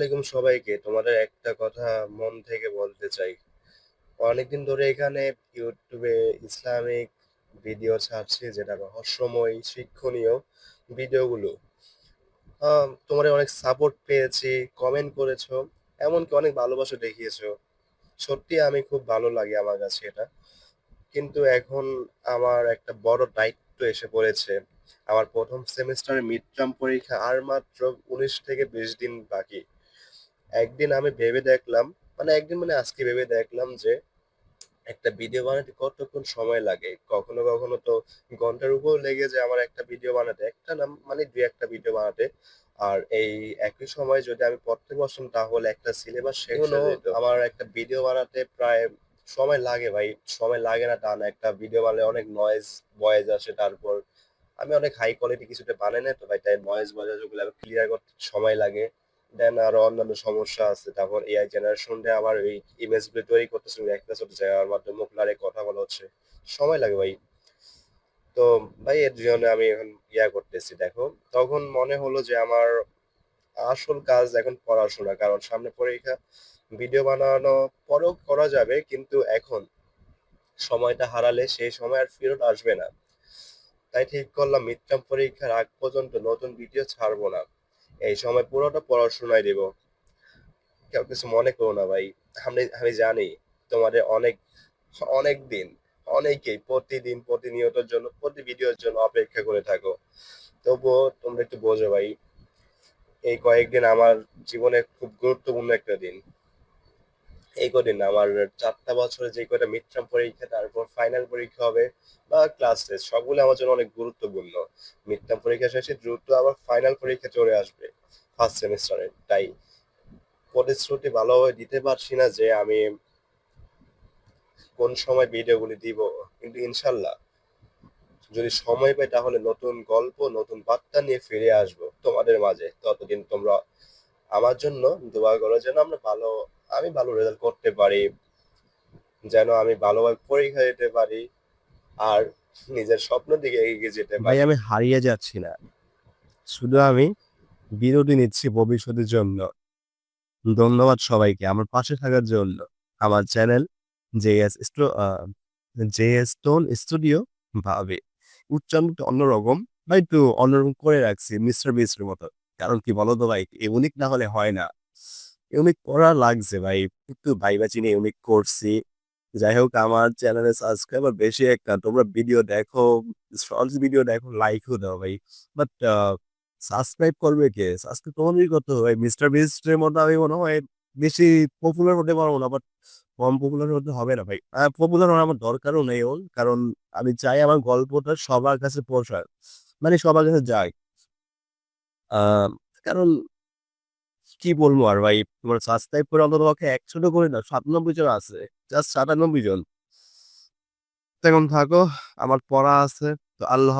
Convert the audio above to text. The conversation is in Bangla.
আলাইকুম সবাইকে। তোমাদের একটা কথা মন থেকে বলতে চাই। অনেকদিন ধরে এখানে ইউটিউবে ইসলামিক ভিডিও ছাড়ছি যেটা রহস্যময়, শিক্ষণীয় ভিডিওগুলো। তোমরা অনেক সাপোর্ট পেয়েছি কমেন্ট করেছ, এমনকি অনেক ভালোবাসা দেখিয়েছো। সত্যি আমি খুব ভালো লাগে আমার কাছে এটা। কিন্তু এখন আমার একটা বড় দায়িত্ব এসে পড়েছে। আমার প্রথম সেমিস্টারের মিড টার্ম পরীক্ষা আর মাত্র উনিশ থেকে বিশ দিন বাকি। একদিন আমি ভেবে দেখলাম মানে একদিন মানে আজকে ভেবে দেখলাম যে একটা ভিডিও বানাতে কতক্ষণ সময় লাগে? কখনো কখনো তো ঘণ্টার উপর লেগে যায় আমার একটা ভিডিও বানাতে একটা না মানে দুই একটা ভিডিও বানাতে। আর এই একই সময় যদি আমি পড়তে বসতাম তাহলে একটা সিলেবাস শেষ যেত আমার একটা ভিডিও বানাতে প্রায় সময় লাগে ভাই সময় লাগে না তা না একটা ভিডিও বানালে অনেক নয়েজ ভয়েস আসে তারপর। আমি অনেক হাই কোয়ালিটি কিছুটা বানাই না তো ভাই তাই নয়েজ ভয়েস ওগুলো ক্লিয়ার করতে সময় লাগে। দেন আরও অন্যান্য সমস্যা আছে। তারপর এআই জেনারেশনটা আবার এই ইমেজগুলো তৈরি করতেছে একটা ছোট জায়গার মাধ্যমে লাড়ে কথা বলা হচ্ছে। সময় লাগে ভাই। তো ভাই, এর জন্য আমি এখন ইয়া করতেছি, দেখো। তখন মনে হলো যে আমার আসল কাজ এখন পড়াশোনা, কারণ সামনে পরীক্ষা ভিডিও বানানো, পরেও করা যাবে, কিন্তু এখন সময়টা হারালে সেই সময় আর ফেরত আসবে না। তাই ঠিক করলাম মিড পরীক্ষার আগ পর্যন্ত নতুন ভিডিও ছাড়বো না। এই সময় পুরোটা পড়াশোনায় দেব। কেউ কিছু মনে করো না ভাই, আমি আমি জানি তোমাদের অনেক অনেক দিন, অনেকেই প্রতিদিন প্রতিনিয়তর জন্য, প্রতি ভিডিওর জন্য অপেক্ষা করে থাকো। তবুও তোমরা একটু বোঝো ভাই, এই কয়েকদিন আমার জীবনে খুব গুরুত্বপূর্ণ একটা দিন। এই কদিন আমার চারটা বছরে যে কয়টা মিড টার্ম পরীক্ষা, তারপর ফাইনাল পরীক্ষা হবে বা ক্লাস টেস্ট সবগুলো আমার জন্য অনেক গুরুত্বপূর্ণ। মিড টার্ম পরীক্ষা শেষে দ্রুত আবার ফাইনাল পরীক্ষা চলে আসবে ফার্স্ট সেমিস্টারে তাই প্রতিশ্রুতি ভালোভাবে দিতে পারছি না যে আমি কোন সময় ভিডিওগুলি দিব, কিন্তু ইনশাল্লাহ যদি সময় পাই তাহলে নতুন গল্প, নতুন বার্তা নিয়ে ফিরে আসব তোমাদের মাঝে। ততদিন তোমরা আমার জন্য দোয়া করো যেন আমরা ভালো আমি ভালো রেজাল্ট করতে পারি, যেন আমি ভালোভাবে পরীক্ষা দিতে পারি আর নিজের স্বপ্ন দিকে এগিয়ে যেতে ভাই পারি আমি হারিয়ে যাচ্ছি না। শুধু আমি বিরতি নিচ্ছি ভবিষ্যতের জন্য। ধন্যবাদ সবাইকে আমার পাশে থাকার জন্য। আমার channel JS JS stone studio ভাবে। উচ্চারণটা অন্যরকম, ভাই তো অন্যরকম করে রাখছি, মিস্টার বিস্টের মতো। কারণ কি বলো তো ভাই ইউনিক না হলে হয় না। ইউনিক করা লাগছে ভাই। একটু ভাইবা চিনি ইউনিক করছি। যাই হোক আমার চ্যানেলে সাবস্ক্রাইবার বেশি একটা, তোমরা ভিডিও দেখো শর্টস ভিডিও দেখো লাইকও দাও ভাই। বাট সাবস্ক্রাইব করবে কে? সাবস্ক্রাইব তোমাদেরই করতে হবে মিস্টার বিস্টের মতো আমি মনে হয় বেশি পপুলার হতে পারব না বাট কম পপুলার হতে হবে না ভাই। পপুলার হওয়ার আমার দরকারও নেই ওর, কারণ আমি চাই আমার গল্পটা সবার কাছে পৌঁছায়। মানে সবার কাছে যায়। কারণ কি বলব আর ভাই? তোমার সাবস্ক্রাইব করে অন্তত পক্ষে ছোট করে না, সাতানব্বই জন আছে জাস্ট সাতানব্বই জন। তেমন থাকো, আমার পড়া আছে, তো আল্লাহ